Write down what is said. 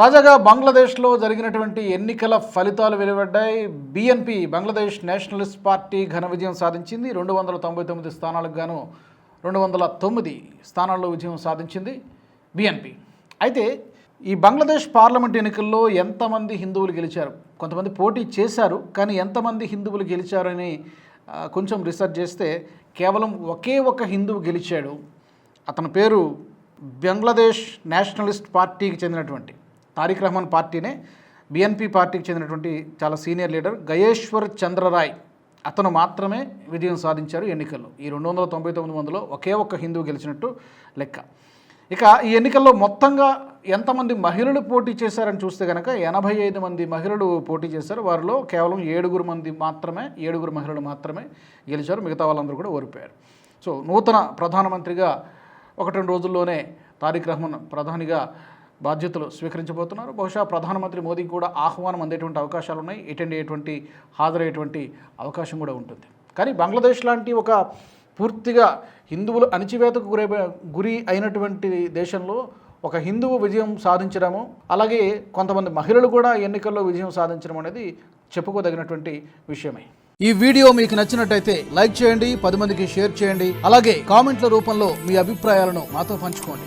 తాజాగా బంగ్లాదేశ్లో జరిగినటువంటి ఎన్నికల ఫలితాలు వెలువడ్డాయి. బిఎన్పి బంగ్లాదేశ్ నేషనలిస్ట్ పార్టీ ఘన విజయం సాధించింది. రెండు వందల తొంభై తొమ్మిది స్థానాలకు గాను రెండు వందల తొమ్మిది స్థానాల్లో విజయం సాధించింది బిఎన్పి. అయితే ఈ బంగ్లాదేశ్ పార్లమెంట్ ఎన్నికల్లో ఎంతమంది హిందువులు గెలిచారు? కొంతమంది పోటీ చేశారు కానీ ఎంతమంది హిందువులు గెలిచారని కొంచెం రీసెర్చ్ చేస్తే కేవలం ఒకే ఒక హిందువు గెలిచాడు. అతని పేరు బంగ్లాదేశ్ నేషనలిస్ట్ పార్టీకి చెందినటువంటి తారిక్ రహమాన్ పార్టీనే బిఎన్పి పార్టీకి చెందినటువంటి చాలా సీనియర్ లీడర్ గయేశ్వర్ చంద్రరాయ్. అతను మాత్రమే విజయం సాధించారు ఎన్నికల్లో. ఈ రెండు వందల తొంభై తొమ్మిది మందిలో ఒకే ఒక్క హిందూ గెలిచినట్టు లెక్క. ఇక ఈ ఎన్నికల్లో మొత్తంగా ఎంతమంది మహిళలు పోటీ చేశారని చూస్తే కనుక ఎనభై ఐదు మంది మహిళలు పోటీ చేశారు. వారిలో కేవలం ఏడుగురు మంది మాత్రమే ఏడుగురు మహిళలు మాత్రమే గెలిచారు. మిగతా వాళ్ళందరూ కూడా ఓడిపోయారు. సో నూతన ప్రధానమంత్రిగా ఒకటి రెండు రోజుల్లోనే తారిక్ రహమాన్ ప్రధానిగా బాధ్యతలు స్వీకరించబోతున్నారు. బహుశా ప్రధానమంత్రి మోదీకి కూడా ఆహ్వానం అందేటువంటి అవకాశాలు ఉన్నాయి అటెండ్ అయ్యేటువంటి హాజరయ్యేటువంటి అవకాశం కూడా ఉంటుంది. కానీ బంగ్లాదేశ్ లాంటి ఒక పూర్తిగా హిందువులు అణిచివేతకు గురై గురి అయినటువంటి దేశంలో ఒక హిందువు విజయం సాధించడము అలాగే కొంతమంది మహిళలు కూడా ఎన్నికల్లో విజయం సాధించడం అనేది చెప్పుకోదగినటువంటి విషయమే. ఈ వీడియో మీకు నచ్చినట్టయితే లైక్ చేయండి పది మందికి షేర్ చేయండి అలాగే కామెంట్ల రూపంలో మీ అభిప్రాయాలను మాతో పంచుకోండి.